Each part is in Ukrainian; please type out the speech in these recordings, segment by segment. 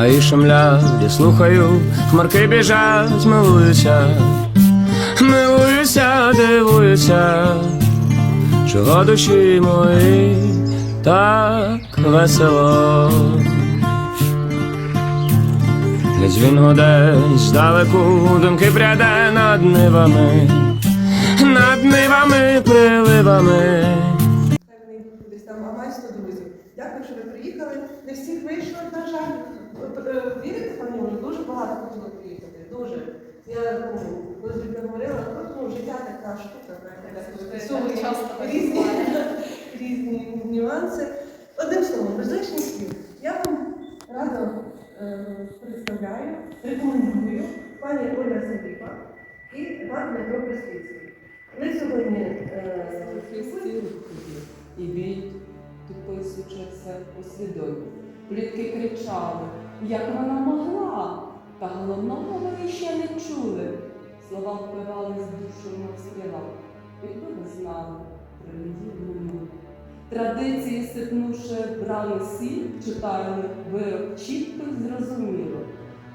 гаї шумлять, я слухаю, хмарки біжать, милуюся, милуюся, дивуюся, чого душі мої так весело. Десь він гуде здалеку, думки пряде над нивами, над нивами, приливами. Дякую, що ви приїхали. Не всіх вийшло, на жаль. Е, Вірите, пані Олю, дуже багато хотіло приїхати. Дуже. Я ну, з людьми говорила, ну, ну, життя така штука, знаєте, Дуже так, різні, різні нюанси. Одним словом, без лишніх слів. Я вам радо е, представляю, рекомендую пані Оля Садіба і пан Дмитро Прискицький. Ми сьогодні е, і біль тупий сучився у свідомі. Плітки кричали, як вона могла, та головного ви ще не чули. Слова впивались в душу мов стріла, якби ви знали недільну мову. Традиції сипнувши брали сіль, читали вирок чітко й зрозуміло.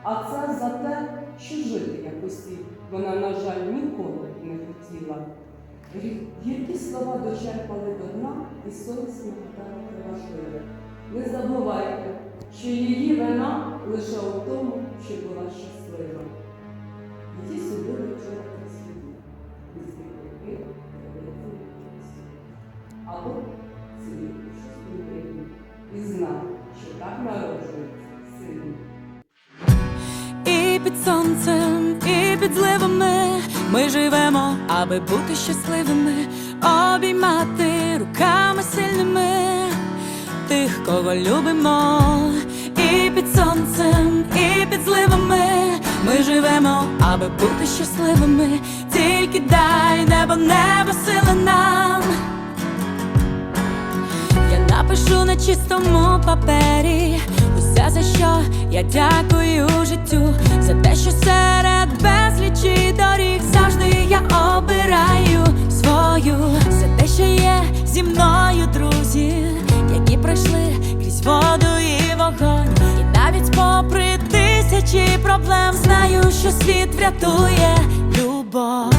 А це за те, що жити як усі, вона, на жаль, ніколи не хотіла. Гір- Гіркі слова дочерпали до дна і совісно гадати важливе. Не забувайте, що її вина лише у тому, що була щаслива. Її судили вчора при суді, і світлики Або щось прийде і знав, що так народжується син. І під сонцем, і під зливами ми живемо, аби бути щасливими, обіймати руками сильними тих, кого любимо. І під сонцем, і під зливами ми живемо, аби бути щасливими, тільки дай небо, небо сили нам. Я напишу на чистому папері усе за що я дякую життю, за те, що серед безлічі доріг завжди я обираю свою, за те, що є зі мною друзі, які пройшли крізь воду і вогонь. І навіть попри тисячі проблем знаю, що світ врятує любов.